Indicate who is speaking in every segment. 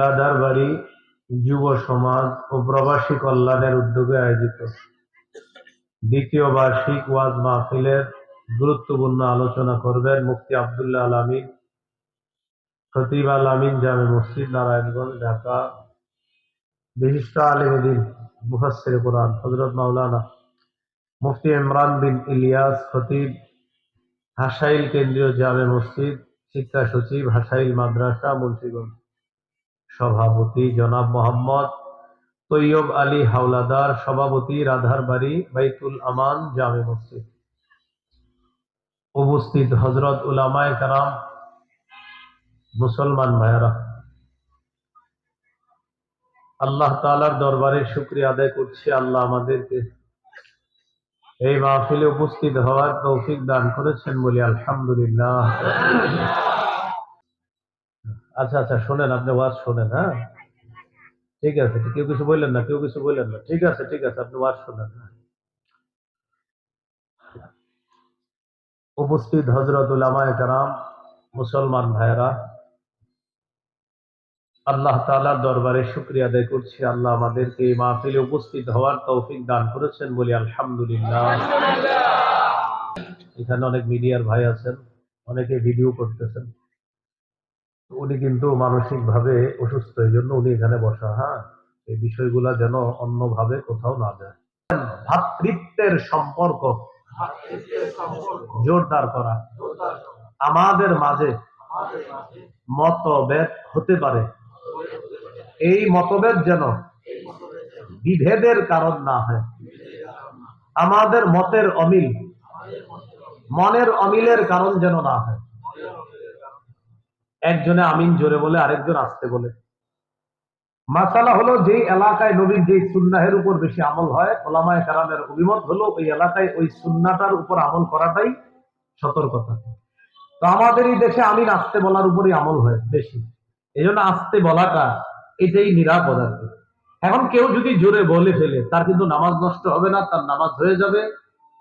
Speaker 1: রাধারবাড়ি যুব সমাজ ও প্রবাসী কল্যাণের উদ্যোগে আয়োজিত। দ্বিতীয় বার্ষিক ওয়াজ মাহফিলের গুরুত্বপূর্ণ আলোচনা করবেন মুফতি আবদুল্লাহ আলামিন, খতিব আল আমিন জামে মসজিদ, নারায়ণগঞ্জ, ঢাকা। বিশিষ্ট আলিমদিন মুফাসসির কোরআন হজরত মাওলানা মুফতি ইমরান বিন ইলিয়াস, খতিব হাসাইল কেন্দ্রীয় জামে মসজিদ, শিক্ষা সচিব হাসাইল মাদ্রাসা, মুন্সিগঞ্জ। সভাপতি জনাব মোহাম্মদ তৈয়ব আলী হাওলাদার সভাপতি রাধারবাড়ি বাইতুল আমান জামে মসজিদ। উপস্থিত হজরত উলামায়ে কারাম, মুসলমান ভাইয়েরা, আল্লাহ তাআলার দরবারে শুক্রিয়া আদায় করছি। আল্লাহ আমাদেরকে এই মাহফিলে উপস্থিত হওয়ার তৌফিক দান করেছেন বলে আলহামদুলিল্লাহ। আচ্ছা আচ্ছা শোনেন আপনি ওয়াজ শোনেন হ্যাঁ? ঠিক আছে কেউ কিছু বললেন না কেউ কিছু বললেন না। ঠিক আছে ঠিক আছে আপনি ওয়াজ শোনেন হ্যাঁ। উপস্থিত হজরত উলামায়ে কারাম মুসলমান ভাইয়েরা আল্লাহ তালার দরবারে শুক্রিয়া আদায় করছি। আল্লাহ আমাদেরকে এই মাহফিলে উপস্থিত হওয়ার তৌফিক দান করেছেন বলি আলহামদুলিল্লাহ। এখানে অনেক মিডিয়ার ভাই আছেন অনেকে ভিডিও করতেছেন। উনি কিন্তু মানসিক ভাবে অসুস্থ এই জন্য উনি এখানে বসা হ্যাঁ? এই বিষয়গুলা যেন অন্যভাবে কোথাও না যায়। ভাতৃত্বের সম্পর্ক জোরদার করা। আমাদের মাঝে মতভেদ হতে পারে। এই মতভেদ যেন বিভেদের কারণ না হয়। আমাদের মতের অমিল, মনের অমিলের কারণ যেন না হয়। একজনে আমিন জোরে বলে, আরেকজন আসতে বলে। মাসালা হলো যে এলাকায় নবীর যে সুন্নাহের উপর বেশি আমল হয়, ওলামায় কারামের অভিমত হলো, ওই এলাকায় ওই সুন্নাটার উপর আমল করাটাই সতর্কতা। তো আমাদের এই দেশে আমিন আসতে বলার উপরই আমল হয়, বেশি। এই জন্য আসতে বলাটা এটাই নিরাপদ কি। এখন কেউ যদি জোরে বলে ফেলে, তার কিন্তু নামাজ নষ্ট হবে না, তার নামাজ হয়ে যাবে।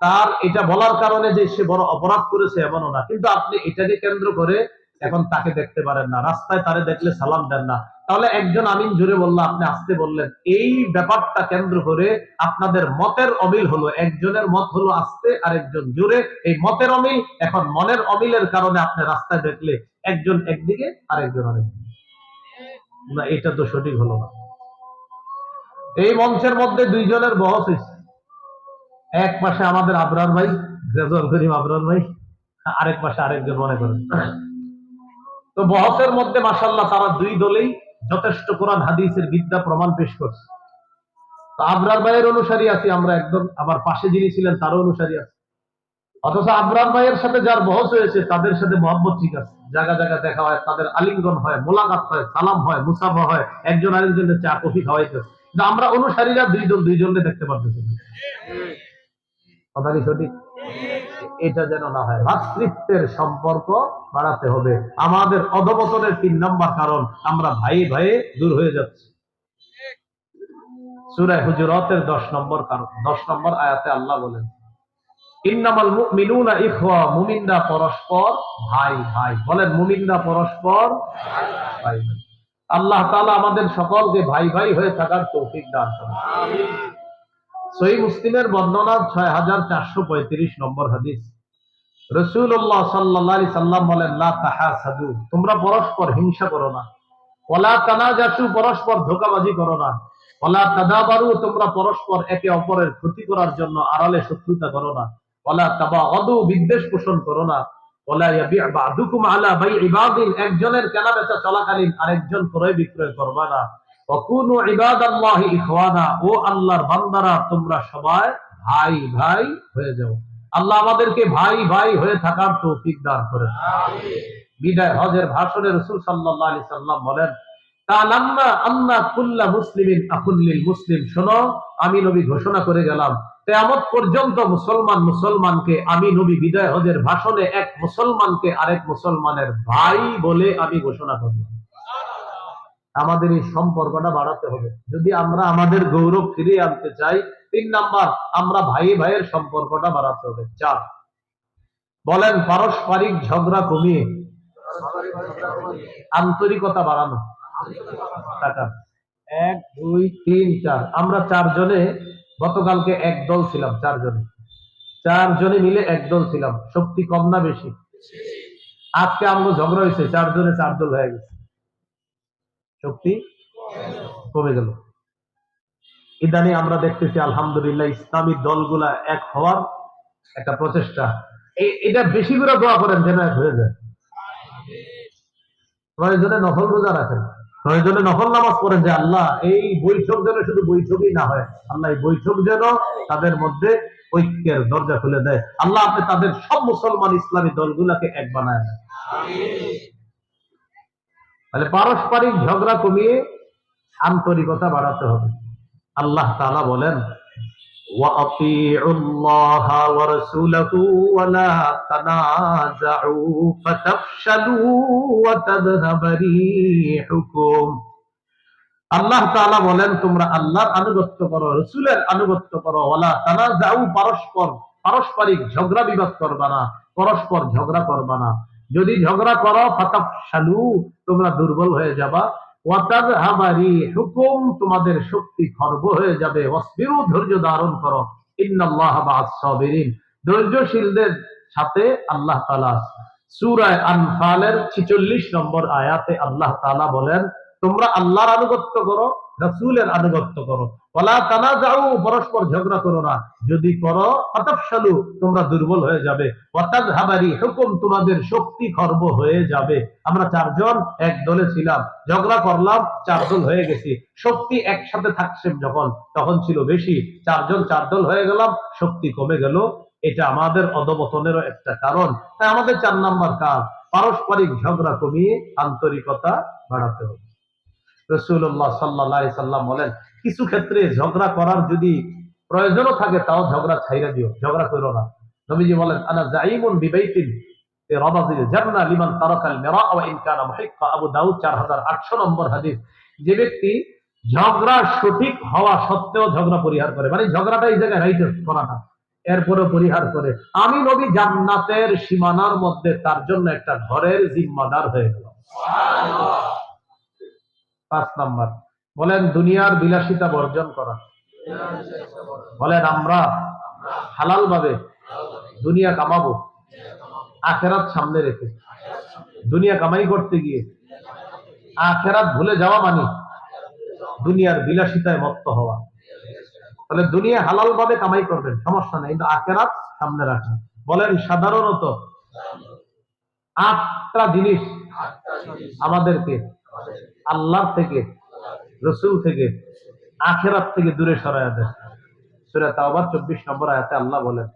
Speaker 1: তার এটা বলার কারণে যে সে বড় অপরাধ করেছে, এমনও না। কিন্তু আপনি এটাকে কেন্দ্র করে এখন তাকে দেখতে পারেন না। রাস্তায় তারে দেখলে সালাম দেন না। তাহলে একজন আমিন জুড়ে বলল, আপনি আসতে বললেন। এই ব্যাপারটা কেন্দ্র করে আপনাদের মতের অমিল হলো। একজনের মত হলো আসতে, আরেকজন জুড়ে। এই মতের অমিল, এখন মনের অমিলের কারণে আপনি রাস্তায় দেখলে একজন একদিকে, আরেকজন আরেকদিকে। না, এটা তো সঠিক হলো না। এই মঞ্চের মধ্যে দুইজনের বহস হয়েছে। এক পাশে আমাদের আবরার ভাই রেজল করিম আবরার ভাই, আরেক পাশে আরেকজন মনে করেন। তো বহসের মধ্যে মাসাল্লাহ তারা দুই দলেই যথেষ্ট কোরআন, হাদিসের বিদ্যা প্রমাণ পেশ করছে। তো আবরার ভাইয়ের অনুসারী আছি আমরা একদম, আমার পাশে যিনি ছিলেন, তারও অনুসারী আছে। অথচ আবরার ভাইয়ের সাথে যার বহস হয়েছে, তাদের সাথে মহব্বত ঠিক আছে। জায়গা জায়গা দেখা হয়, তাদের আলিঙ্গন হয়, মোলাকাত হয়, সালাম হয়, মুসাফা হয়, একজন আরেকজনের চা, কফি খাওয়াইতেছে কিন্তু আমরা অনুসারীরা দুইজন দুইজনকে দেখতে পারতেছি। কথা কি সঠিক? এটা যেন না হয়। ভাতৃত্বের সম্পর্ক বাড়াতে হবে। আমাদের অধপতনের তিন নম্বর কারণ, আমরা ভাই ভাইয়ে দূর হয়ে যাচ্ছি। সুরায় হুজুরতের দশ নম্বর কারণ, দশ নম্বর আয়াতে আল্লাহ বলেন, ইন্নামাল মুমিনুনা ইখওয়া, মুমিনরা পরস্পর ভাই ভাই। বলেন, মুমিনরা পরস্পর ভাই ভাই। আল্লাহ তাআলা আমাদের সকলকে ভাই ভাই হয়ে থাকার তৌফিক দান করুন। সহি মুসলিমের বর্ণনা ছয় হাজার চারশো পঁয়ত্রিশ নম্বর হাদিস। রসুল্লাহ সাল্লাহ সাল্লাম বলেন, লা তাহাসাদু, তোমরা পরস্পর হিংসা করো না। ওলা তানাজাসু, পরস্পর ধোকাবাজি করো না। ওলা তাদাবারু, তোমরা পরস্পর একে অপরের ক্ষতি করার জন্য আড়ালে শত্রুতা করো না। ওলা তাবা অদু বিদ্বেষ পোষণ করো না। ওলা ইয়াবি' বা'দুকুম আলা বাই'i বা'দিন, একজনের কেনা বেচা চলাকালীন আরেকজন ক্রয় বিক্রয় করবা না। অকুনু ইবাদাল্লাহি ইখওয়ানা ও আল্লাহর বান্দারা তোমরা সবাই ভাই ভাই হয়ে যাও। আল্লাহ আমাদেরকে ভাই ভাই হয়ে থাকার তৌফিক দান বিদায় হজের ভাষণে রসুল সাল্লাল্লাহু আলাইহি সাল্লাম বলেন তালাম্মা কুল্লা মুসলিমিন আকুল্লিল মুসলিম। শোনো আমি নবী ঘোষণা করে গেলাম কেয়ামত পর্যন্ত মুসলমান মুসলমানকে আমি নবী বিদায় হজের ভাষণে এক মুসলমানকে আরেক মুসলমানের ভাই বলে আমি ঘোষণা করলাম। আমাদের এই সম্পর্কটা বাড়াতে হবে। যদি আমরা আমাদের গৌরব ফিরিয়ে আনতে চাই, তিন নাম্বার, আমরা ভাই ভাইয়ের সম্পর্কটা বাড়াতে হবে। চার, বলেন পারস্পরিক ঝগড়া কমিয়ে। আন্তরিকতা বাড়ানো। এক, দুই, তিন, চার। আমরা চারজনে গতকালকে এক দল ছিলাম, চারজনে। চারজনে মিলে এক দল ছিলাম। শক্তি কম না বেশি? আজকে আমরা ঝগড়া হয়েছে, চারজনে চার দল হয়ে গেছে। শক্তি কমে গেল। ইদানি আমরা দেখতেছি, আলহামদুলিল্লাহ, ইসলামী দলগুলা এক হওয়ার একটা প্রচেষ্টা। এটা বেশি করে দোয়া করেন যেন এক হয়ে যায়। প্রয়োজনে নফল রোজা রাখেন। প্রয়োজনে নফল নামাজ পড়েন যে আল্লাহ, এই বৈঠক যেন শুধু বৈঠকই না হয়। আল্লাহ এই বৈঠক যেন তাদের মধ্যে ঐক্যের দরজা খুলে দেয়। আল্লাহ আপনি তাদের সব মুসলমান ইসলামী দলগুলাকে এক বানায় দেন। তাহলে পারস্পরিক ঝগড়া কমিয়ে আন্তরিকতা বাড়াতে হবে। আল্লাহ তালা বলেন আল্লাহ তালা বলেন, তোমরা আল্লাহর আনুগত্য করো, রসুলের আনুগত্য করো ওলা তানা যাও পরস্পর, পারস্পরিক ঝগড়া বিবাদ করবানা পরস্পর ঝগড়া করবানা যদি ঝগড়া করো ফাতাফ সালু তোমরা দুর্বল হয়ে যাবা। হুকুম তোমাদের শক্তি খর্ব হয়ে যাবে। অস্বিরু ধৈর্য ধারণ করো। ইন্নাল্লাহ ধৈর্যশীলদের সাথে আল্লাহ তাআলা। সূরা আনফালের 46 নম্বর আয়াতে আল্লাহ তাআলা বলেন, তোমরা আল্লাহর আনুগত্য করো রাসূলের আনুগত্য করো। ওয়ালা তানাজাউ, পরস্পর ঝগড়া করো না। যদি করো, ফাতাফশালু, তোমরা দুর্বল হয়ে যাবে। ওয়াতাযহাবারি হুকুম তোমাদের শক্তি খর্ব হয়ে যাবে। আমরা চারজন এক দলে ছিলাম। ঝগড়া করলাম চার দল হয়ে গেছি। শক্তি একসাথে থাকছে যখন, তখন ছিল বেশি। চারজন চার দল হয়ে গেলাম, শক্তি কমে গেল। এটা আমাদের অধপতনেরও একটা কারণ। তাই আমাদের চার নাম্বার কাজ, পারস্পরিক ঝগড়া কমিয়ে আন্তরিকতা বাড়াতে হবে। রসুল্লাহ সাল্লাহ সাল্লাম বলেন, কিছু ক্ষেত্রে ঝগড়া করার যদি প্রয়োজনও থাকে, তাও ঝগড়া ছাইরা দিও, ঝগড়া করো না। নবীজি বলেন, আনা জাইমুন বিবাইতিন লিমান তারাকাল মিরা ওয়া ইন কানা মুহিক্কা। আবু দাউদ 4800 নম্বর হাদিস, যে ব্যক্তি ঝগড়া সঠিক হওয়া সত্ত্বেও ঝগড়া পরিহার করে মানে ঝগড়াটা এই জায়গায় করা না এরপরে পরিহার করে। আমি নবী জান্নাতের সীমানার মধ্যে তার জন্য একটা ঘরের জিম্মাদার হয়ে গেল পাঁচ নাম্বার। বলেন, দুনিয়ার বিলাসিতা বর্জন করা। বলেন, আমরা হালাল ভাবে দুনিয়া কামাবো, আখেরাত সামনে রেখে। দুনিয়া কামাই করতে গিয়ে আখেরাত ভুলে যাওয়া মানে দুনিয়ার বিলাসিতায় মত্ত হওয়া। তাহলে দুনিয়া হালাল ভাবে কামাই করবেন, সমস্যা নেই, কিন্তু আখেরাত সামনে রাখেন বলেন, সাধারণত আটটা জিনিস আমাদেরকে আল্লাহ থেকে, রসুল থেকে, আখেরাত থেকে দূরে সরায় দেয় সুরা তাওবার চব্বিশ নম্বর আয়াতে আল্লাহ বলেন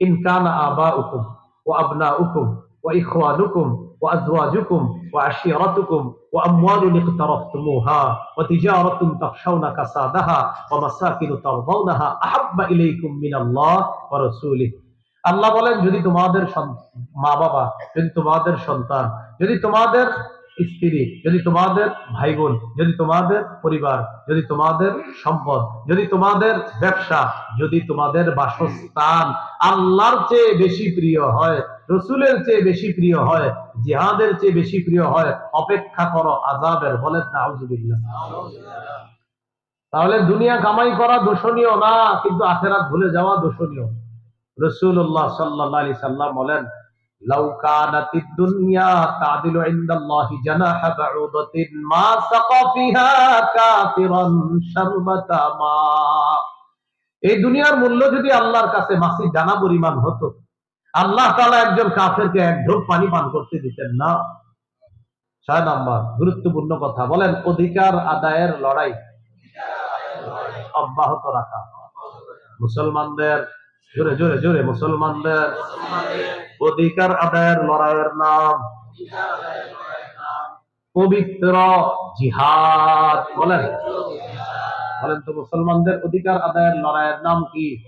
Speaker 1: ইনকান আবা উকুম ও আবনা উকুম ও ইখওয়ানুকুম ও আজওয়াজুকুম ও আশিরাতুকুম ও আমওয়ালুন ইকতারাফতুমুহা ওয়া তিজারাতুন তাখশাউনা কাসাদাহা ওয়া মাসাকিনু তারদাউনাহা আহাব্বা ইলাইকুম মিনাল্লাহ ওয়া রাসূলিহি। আল্লাহ বলেন, যদি তোমাদের মা বাবা যদি তোমাদের সন্তান, যদি তোমাদের স্ত্রী, যদি তোমাদের ভাই বোন যদি তোমাদের পরিবার, যদি তোমাদের সম্পদ, যদি তোমাদের ব্যবসা, যদি তোমাদের বাসস্থান আল্লাহর চেয়ে বেশি প্রিয় হয়, রসুলের চেয়ে বেশি প্রিয় হয়, জিহাদের চেয়ে বেশি প্রিয় হয়, অপেক্ষা করো আজাবের বলেন না তাহলে দুনিয়া কামাই করা দোষণীয় না, কিন্তু আখেরাত ভুলে যাওয়া দোষণীয়। রসুল্লাহ সাল্লাহ সাল্লাম বলেন لو كانت الدنيا تعدل عند الله جناح بعوضة ما سقى فيها كافرا شربة ماء এই দুনিয়ার মূল্য যদি আল্লাহর কাছে মাসি জানা পরিমাণ হতো আল্লাহ তাআলা একজন কাফেরকে এক ঢোক পানি পান করতে দিতেন না ছয় নাম্বার গুরুত্বপূর্ণ কথা বলেন অধিকার আদায়ের লড়াই অব্যাহত রাখা মুসলমানদের জোরে জোরে জোরে মুসলমানদের অধিকার আদায়ের লড়াইয়ের নাম। পবিত্র জিহাদ। বলেন। বলেন তো, মুসলমানদের অধিকার আদায়ের লড়াইয়ের নাম কি?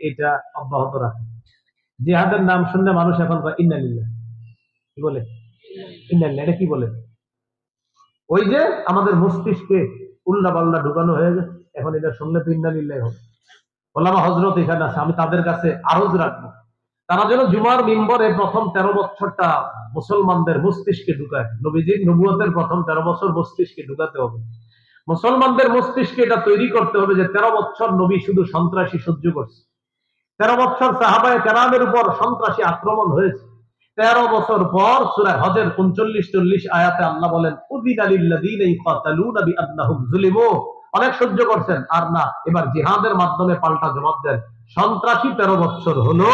Speaker 1: এটা অব্যাহত রাখে জিহাদের নাম শুনলে মানুষ এখন কয় ইন্নালিল্লাহ কি বলে? ইন্নালিল্লাহ এটা কি বলে? ওই যে আমাদের মস্তিষ্কে উল্লা পাল্লা ঢুকানো হয়ে গেছে এখন এটা শুনলে তো ইন্নালিল্লাহ হবে। ওলামা হজরত এখানে আছে, আমি তাদের কাছে আরজ রাখব। তারা যেন জুমার মিম্বরে প্রথম তেরো বছরটা মুসলমানদের মস্তিষ্কে ঢুকায়। নবীজির নবুয়তের প্রথম তেরো বছর মস্তিষ্কে ঢুকাতে হবে। মুসলমানদের মস্তিষ্কে এটা তৈরি করতে হবে যে তেরো বছর নবী শুধু সন্ত্রাসী সহ্য করছে। তেরো বছর সাহাবায় কেরামের উপর সন্ত্রাসী আক্রমণ হয়েছে। তেরো বছর পর সুরায় হজের উনচল্লিশ চল্লিশ আয়াতে আল্লাহ বলেন উদিন অনেক সহ্য করছেন। আর না, এবার জিহাদের মাধ্যমে পাল্টা জবাব দেন। সন্ত্রাসী তেরো বছর হলো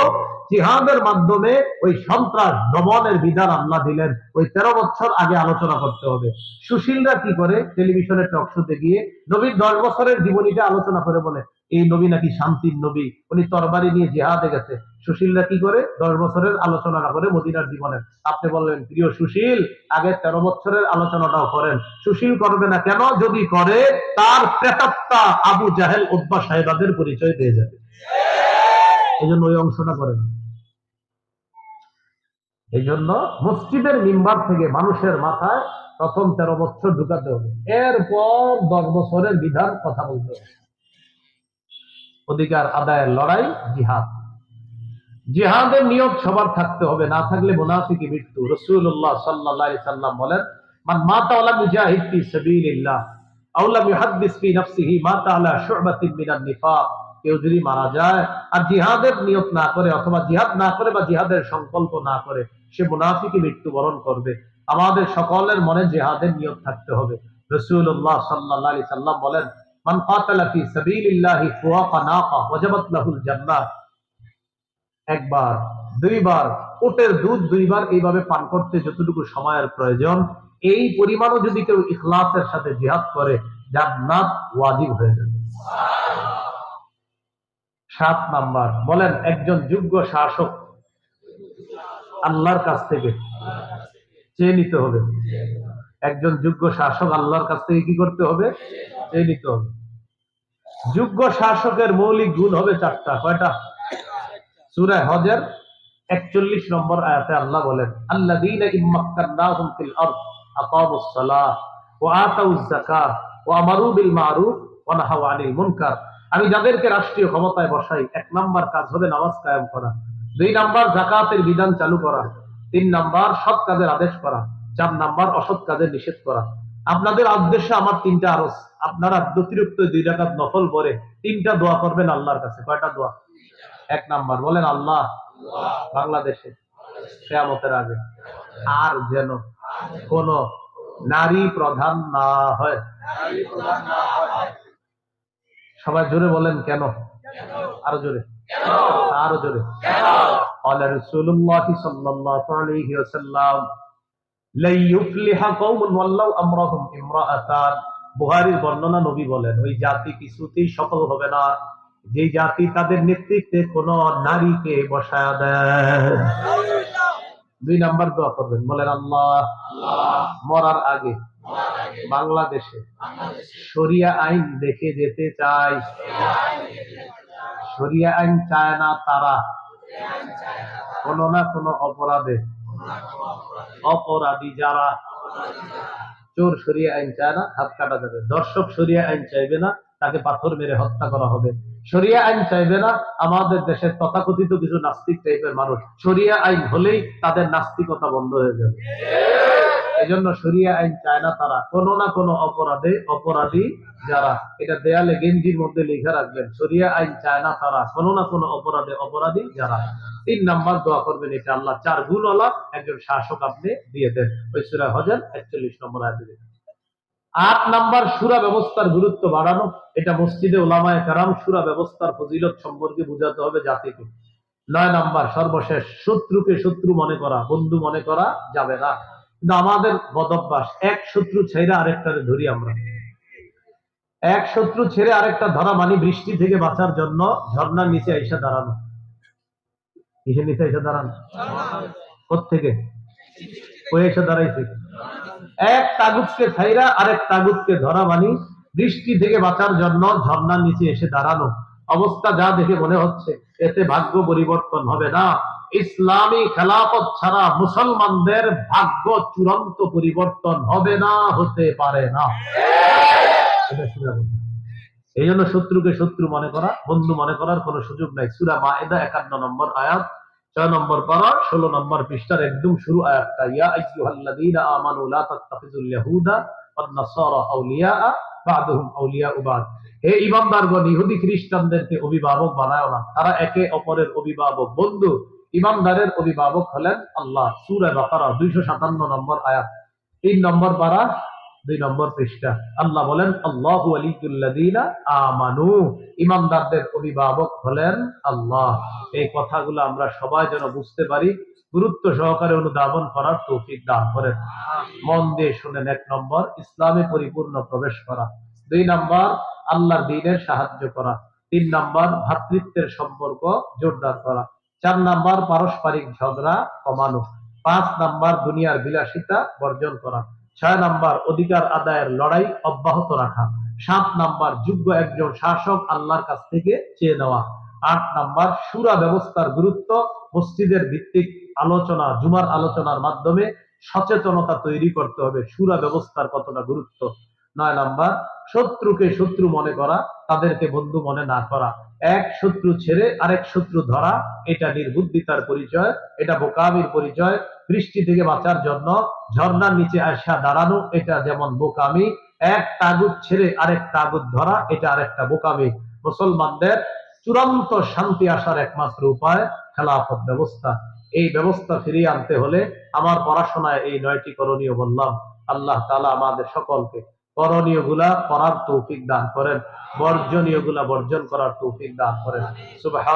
Speaker 1: জিহাদের মাধ্যমে ওই সন্ত্রাস দমনের বিধান আল্লাহ দিলেন। ওই তেরো বছর আগে আলোচনা করতে হবে। সুশীলরা কি করে? টেলিভিশনের টক শোতে গিয়ে নবীর দশ বছরের জীবনীটা আলোচনা করে বলে, এই নবী নাকি শান্তির নবী? উনি তরবারি নিয়ে জিহাদে গেছে। সুশীলরা কি করে? দশ বছরের আলোচনা না করে মদিনার জীবনের আপনি বললেন, প্রিয় সুশীল, আগে তেরো বছরের আলোচনাটাও করেন। সুশীল করবে না কেন? যদি করে, তার প্রেতাত্মা আবু জাহেল উদ্বা সাহেবাদের পরিচয় পেয়ে যাবে। এই জন্য ওই অংশটা করে না এই জন্য মসজিদের মিম্বার থেকে মানুষের মাথায় প্রথম তেরো বছর ঢুকাতে হবে। এরপর দশ বছরের বিধান কথা বলতে হবে। অধিকার, আদায়ের লড়াই, জিহাদ। জিহাদের নিয়ত সবার থাকতে হবে, না থাকলে মুনাফিকি মৃত্যু। রসুল্লাহ সাল্লাহ সাল্লাম বলেন, মান মাতা ওয়ালাম ইউজাহিদ ফি সাবিলিল্লাহ, আও লাম ইউহাদ্দিস ফি নাফসিহি, মাতা আলা শু'বাতিন মিনান নিফাক। কেউ যদি মারা যায় আর জিহাদের নিয়ত না করে অথবা জিহাদ না করে বা জিহাদের সংকল্প না করে, সে মুনাফিকি মৃত্যুবরণ করবে। আমাদের সকলের মনে জিহাদের নিয়ত থাকতে হবে। রসুল্লাহ সাল্লাহ সাল্লাম বলেন, মান ওয়াজাবাত লাহুল একবার, দুইবার ওটের দুধ দুইবার এইভাবে পান করতে যতটুকু সময়ের প্রয়োজন, এই পরিমাণও যদি কেউ ইখলাসের সাথে জিহাদ করে, জান্নাত ওয়াজিব হয়ে যাবে। সাত নাম্বার। বলেন, একজন যোগ্য শাসক আল্লাহর কাছ থেকে চেয়ে নিতে হবে। একজন যোগ্য শাসক আল্লাহর কাছ থেকে কি করতে হবে? চেয়ে নিতে হবে। যোগ্য শাসকের মৌলিক গুণ হবে চারটা। কয়টা? সুরায় হজের একচল্লিশ নম্বর আয়াতে আল্লাহ বলেন আল্লাহ ফিল আরদ আকামুস সালাহ ওয়া আতাউজ যাকাত ওয়া আমারু বিল মারুফ ওয়া নাহাউ আনিল মুনকার। আমি যাদেরকে রাষ্ট্রীয় ক্ষমতায় বসাই, এক নাম্বার কাজ হবে নামাজ কায়েম করা, দুই নাম্বার জাকাতের বিধান চালু করা, তিন নাম্বার সৎ কাজের আদেশ করা, চার নাম্বার অসৎ কাজের নিষেধ করা। আপনাদের উদ্দেশ্যে আমার তিনটা আরস আপনারা অতিরিক্ত দুই রাকাত নফল পরে তিনটা দোয়া করবেন আল্লাহর কাছে। কয়টা দোয়া? এক নাম্বার, বলেন আল্লাহ। বাংলাদেশে কেয়ামতের আগে আর যেন কোন নারী প্রধান না হয়। সবাই জোরে বলেন কেন আরো জোরে আরো জোরে قال رسول الله صلى الله عليه وسلم لن يفلح قوم ولوا امرهم امرأتان বুহারীর বর্ণনা নবী বলেন ওই জাতি কিছুতেই সফল হবে না যে জাতি তাদের নেতৃত্বে কোন নারীকে বসায় দেয় দুই নাম্বার দোয়া করবেন বলেন আল্লাহ মরার আগে বাংলাদেশে। শরিয়া আইন দেখে যেতে চাই শরিয়া আইন চায় না তারা। কোন না কোন অপরাধে। অপরাধী যারা। চোর সরিয়ে আইন চায় না, হাত কাটা যাবে। দর্শক সরিয়ে আইন চাইবে না, তাকে পাথর মেরে হত্যা করা হবে। সরিয়া আইন চাইবে না, আমাদের দেশের তথাকথিত কিছু নাস্তিক টাইপের মানুষ। সরিয়া আইন হলেই তাদের নাস্তিকতা বন্ধ হয়ে যাবে। এজন্য সরিয়া আইন চায় না তারা। কোন না কোন অপরাধে অপরাধী যারা। এটা দেয়ালে গেঞ্জির মধ্যে লিখে রাখবেন সরিয়া আইন চায় না তারা, কোন না কোন অপরাধে অপরাধী যারা। তিন নাম্বার দোয়া করবেন, এটা আল্লাহ চার গুণ গুণওয়ালা একজন শাসক আপনি দিয়ে দেন। ওই সুরা হজের একচল্লিশ নম্বর আয়াতে আট নাম্বার, সুরা ব্যবস্থার গুরুত্ব বাড়ানো। এটা মসজিদে ওলামায় কারাম সুরা ব্যবস্থার ফজিলত সম্পর্কে বুঝাতে হবে জাতিকে। নয় নাম্বার, সর্বশেষ, শত্রুকে শত্রু মনে করা, বন্ধু মনে করা যাবে না। কিন্তু আমাদের বদভ্যাস, এক শত্রু ছেড়ে আরেকটারে ধরি আমরা। এক শত্রু ছেড়ে আরেকটা ধরা মানে বৃষ্টি থেকে বাঁচার জন্য ঝর্ণার নিচে এসে দাঁড়ানো। কিসের নিচে এসে দাঁড়ানো? কোথেকে ওই এসে দাঁড়াইছে? এক তাগুতকে ছাইরা আরেক তাগুতকে ধরা মানি বৃষ্টি থেকে বাঁচার জন্য ঝর্ণার নিচে এসে দাঁড়ানো। অবস্থা যা দেখে মনে হচ্ছে, এতে ভাগ্য পরিবর্তন হবে না। ইসলামী খেলাফত ছাড়া মুসলমানদের ভাগ্য চূড়ান্ত পরিবর্তন হবে না, হতে পারে না। এই জন্য শত্রুকে শত্রু মনে করা, বন্ধু মনে করার কোনো সুযোগ নাই। সুরা মা এদা একান্ন নম্বর আয়াত, ছয় নম্বর পারা, ষোলো নম্বর পৃষ্ঠার একদম শুরু আয়াতটা। ইয়া আইয়ুহাল্লাযীনা আমানু লা ইয়াহুদা ওয়ান আউলিয়া বা'দুহুম আউলিয়াউ বা'দ। হে ইমানদারগণ, ইহুদি খ্রিস্টানদেরকে অভিভাবক বানায় না। তারা একে অপরের অভিভাবক। বন্ধু ইমানদারের অভিভাবক হলেন আল্লাহ। সূরা বাকারা 257 নম্বর আয়াত। তিন নম্বর পারা, দুই নম্বর পৃষ্ঠা। আল্লাহ বলেন, আল্লাহু আলিকুল্লাযীনা আমানু। ইমানদারদের অভিভাবক হলেন আল্লাহ। এই কথাগুলো আমরা সবাই যেন বুঝতে পারি। গুরুত্ব সহকারে অনুধাবন করার তৌফিক দান করেন। মন দিয়ে শুনেন এক নম্বর, ইসলামে পরিপূর্ণ প্রবেশ করা। দুই নম্বর, আল্লাহর দিনের সাহায্য করা। তিন নম্বর ভ্রাতৃত্বের সম্পর্ক জোরদার করা। চার নম্বর পারস্পরিক ঝগড়া কমানো, পাঁচ নাম্বার দুনিয়ার বিলাসিতা বর্জন করা, ছয় নাম্বার অধিকার আদায়ের লড়াই অব্যাহত রাখা, সাত নাম্বার যোগ্য একজন শাসক আল্লাহর কাছ থেকে চেয়ে নেওয়া, আট নাম্বার সুরা ব্যবস্থার গুরুত্ব, মসজিদের ভিত্তিক আলোচনা, জুমার আলোচনার মাধ্যমে সচেতনতা তৈরি করতে হবে। সুরা ব্যবস্থার কতটা গুরুত্ব? নয় নাম্বার, শত্রুকে শত্রু মনে করা, তাদেরকে বন্ধু মনে না করা। এক শত্রু ছেড়ে আরেক শত্রু ধরা, এটা নির্বুদ্ধিতার পরিচয়, এটা বোকামির পরিচয়। বৃষ্টি থেকে বাঁচার জন্য ঝর্ণার নিচে আসা দাঁড়ানো, এটা যেমন বোকামি। এক তাগুদ ছেড়ে আরেক তাগুদ ধরা, এটা আরেকটা বোকামি। মুসলমানদের চূড়ান্ত শান্তি আসার একমাত্র উপায় খেলাফত ব্যবস্থা। এই ব্যবস্থা ফিরিয়ে আনতে হলে আমার পড়াশোনায় এই নয়টি করণীয় বললাম। আল্লাহ তালা আমাদের সকলকে করণীয়গুলা করার তৌফিক দান করেন। বর্জনীয়গুলা বর্জন করার তৌফিক দান করেন। সুবাহ